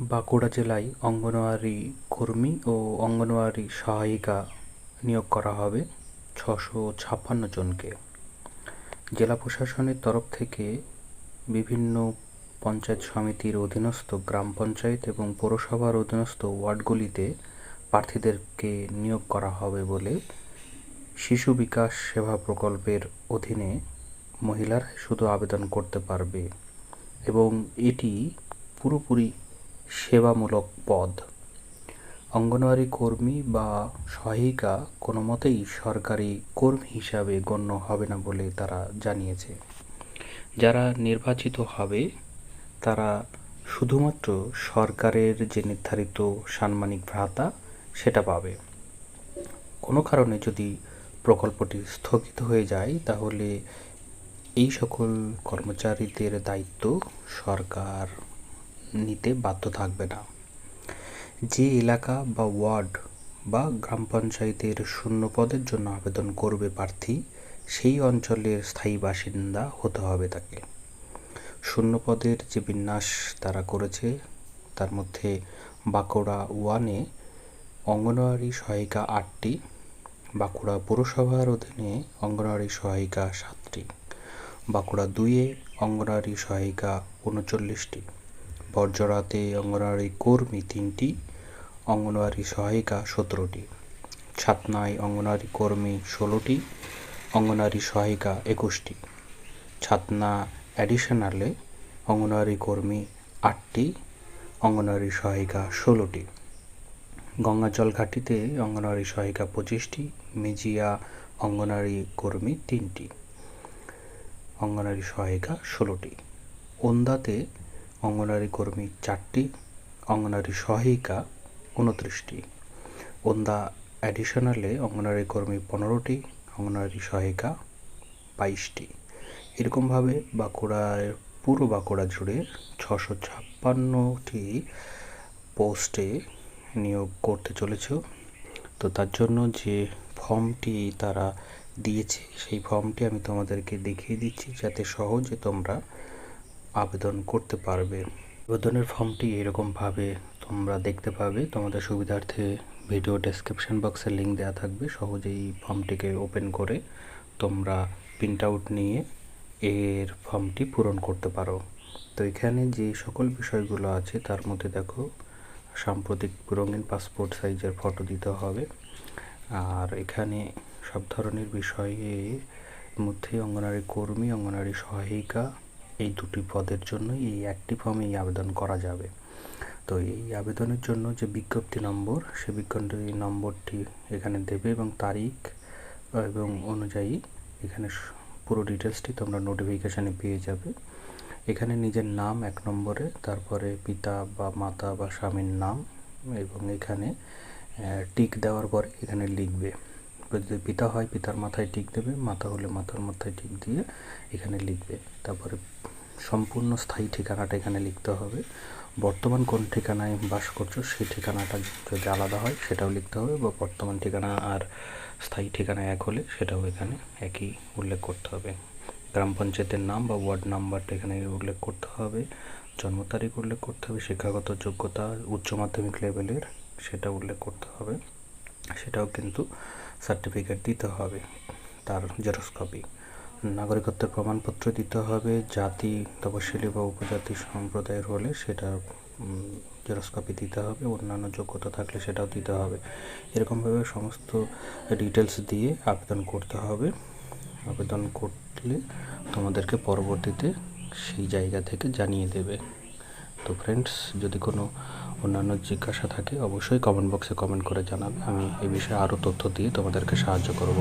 বাঁকুড়া জেলায় অঙ্গনওয়াড়ি কর্মী ও অঙ্গনওয়াড়ি সহায়িকা নিয়োগ করা হবে ছশো ছাপ্পান্ন জনকে। জেলা প্রশাসনের তরফ থেকে বিভিন্ন পঞ্চায়েত সমিতির অধীনস্থ গ্রাম পঞ্চায়েত এবং পৌরসভার অধীনস্থ ওয়ার্ডগুলিতে প্রার্থীদেরকে নিয়োগ করা হবে বলে শিশু বিকাশ সেবা প্রকল্পের অধীনে মহিলারা শুধু আবেদন করতে পারবে এবং এটি পুরোপুরি সেবামূলক পদ। অঙ্গনওয়াড়ি কর্মী বা সহায়িকা কোনো মতেই সরকারি কর্মী হিসাবে গণ্য হবে না বলে তারা জানিয়েছে। যারা নির্বাচিত হবে, তারা শুধুমাত্র সরকারের যে নির্ধারিত সাম্মানিক ভাতা, সেটা পাবে। কোনো কারণে যদি প্রকল্পটি স্থগিত হয়ে যায়, তাহলে এই সকল কর্মচারীদের দায়িত্ব সরকার নিতে বাধ্য থাকবে না। যে এলাকা বা ওয়ার্ড বা গ্রাম পঞ্চায়েতের শূন্য পদের জন্য আবেদন করবে প্রার্থী, সেই অঞ্চলের স্থায়ী বাসিন্দা হতে হবে তাকে। শূন্য পদের যে বিন্যাস তারা করেছে, তার মধ্যে বাঁকুড়া ওয়ানে অঙ্গনওয়াড়ি সহায়িকা আটটি, বাঁকুড়া পৌরসভার অধীনে অঙ্গনওয়াড়ি সহায়িকা সাতটি, বাঁকুড়া দুইয়ে অঙ্গনওয়াড়ি সহায়িকা উনচল্লিশটি। বর্জরাতে অঙ্গনওয়াড়ি কর্মী তিনটি অঙ্গনওয়াড়ি সহায়িকা সতেরোটি। ছাতনায় অঙ্গনওয়াড়ি কর্মী ষোলোটি অঙ্গনওয়াড়ি সহায়িকা একুশটি। ছাতনা অ্যাডিশনালে অঙ্গনওয়াড়ি কর্মী আটটি অঙ্গনওয়াড়ি সহায়িকা ষোলোটি। গঙ্গাজল ঘাটিতে অঙ্গনওয়াড়ি সহায়িকা পঁচিশটি, মেজিয়া অঙ্গনওয়াড়ি কর্মী তিনটি অঙ্গনওয়াড়ি সহায়িকা ষোলোটি। ওন্দাতে অঙ্গনওয়াড়ি কর্মী চারটি অঙ্গনওয়াড়ি সহায়িকা উনত্রিশটি। ওন্দা অ্যাডিশনালে অঙ্গনওয়াড়ি কর্মী পনেরোটি অঙ্গনওয়াড়ি সহায়িকা বাইশটি। এরকমভাবে বাঁকুড়ার পুরো বাঁকুড়া জুড়ে ছশো ছাপ্পান্নটি পোস্টে নিয়োগ করতে চলেছ। তো তার জন্য যে ফর্মটি তারা দিয়েছে, সেই ফর্মটি আমি তোমাদেরকে দেখিয়ে দিচ্ছি যাতে সহজে তোমরা আবেদন করতে পারবে। আবেদনের ফর্মটি এরকমভাবে তোমরা দেখতে পাবে। তোমাদের সুবিধার্থে ভিডিও ডেসক্রিপশন বক্সে লিঙ্ক দেওয়া থাকবে। সহজেই ফর্মটিকে ওপেন করে তোমরা প্রিন্ট আউট নিয়ে এর ফর্মটি পূরণ করতে পারো। তো এখানে যে সকল বিষয়গুলো আছে, তার মধ্যে দেখো, সাম্প্রতিক রঙিন পাসপোর্ট সাইজের ফটো দিতে হবে। আর এখানে সব ধরনের বিষয়ে মধ্যে অঙ্গনারী কর্মী, অঙ্গনারী সহায়িকা এই দুটি পদের জন্য এই একটি ফর্মেই আবেদন করা যাবে। তো এই আবেদনের জন্য যে বিজ্ঞপ্তি নম্বর, সে বিজ্ঞপ্তি নম্বরটি এখানে দেবে এবং তারিখ এবং অনুযায়ী এখানে পুরো ডিটেলসটি তোমরা নোটিফিকেশানে পেয়ে যাবে। এখানে নিজের নাম এক নম্বরে, তারপরে পিতা বা মাতা বা স্বামীর নাম এবং এখানে টিক দেওয়ার পর এখানে লিখবে। যদি পিতা হয় পিতার মাথায় টিক দেবে মাতা হলে মাথার মাথায় টিক দিয়ে এখানে লিখবে। তারপরে সম্পূর্ণ স্থায়ী ঠিকানাটা এখানে লিখতে হবে। বর্তমান কোন ঠিকানায় বাস করছ সেই ঠিকানাটা যদি আলাদা হয়, সেটাও লিখতে হবে বা বর্তমান ঠিকানা আর স্থায়ী ঠিকানা এক হলে সেটাও এখানে একই উল্লেখ করতে হবে। গ্রাম পঞ্চায়েতের নাম বা ওয়ার্ড নাম্বারটা এখানে উল্লেখ করতে হবে, জন্ম তারিখ উল্লেখ করতে হবে, শিক্ষাগত যোগ্যতা, উচ্চ মাধ্যমিক লেভেলের সেটা উল্লেখ করতে হবে। সেটাও কিন্তু সার্টিফিকেট দিতে হবে, তার জেরক্স কপি। নাগরিকত্বের প্রমাণপত্র দিতে হবে, জাতি, তপশিলি বা উপজাতি সম্প্রদায়ের হলে সেটা জেরক্স কপি দিতে হবে, অন্যান্য যোগ্যতা থাকলে সেটাও দিতে হবে। এরকমভাবে সমস্ত ডিটেলস দিয়ে আবেদন করতে হবে। আবেদন করলে তোমাদেরকে পরবর্তীতে সেই জায়গা থেকে জানিয়ে দেবে। তো ফ্রেন্ডস যদি কোনো অন্যান্য জিজ্ঞাসা থাকে, অবশ্যই কমেন্ট বক্সে কমেন্ট করে জানাবে। আমি এই বিষয়ে আরও তথ্য দিয়ে তোমাদেরকে সাহায্য করব।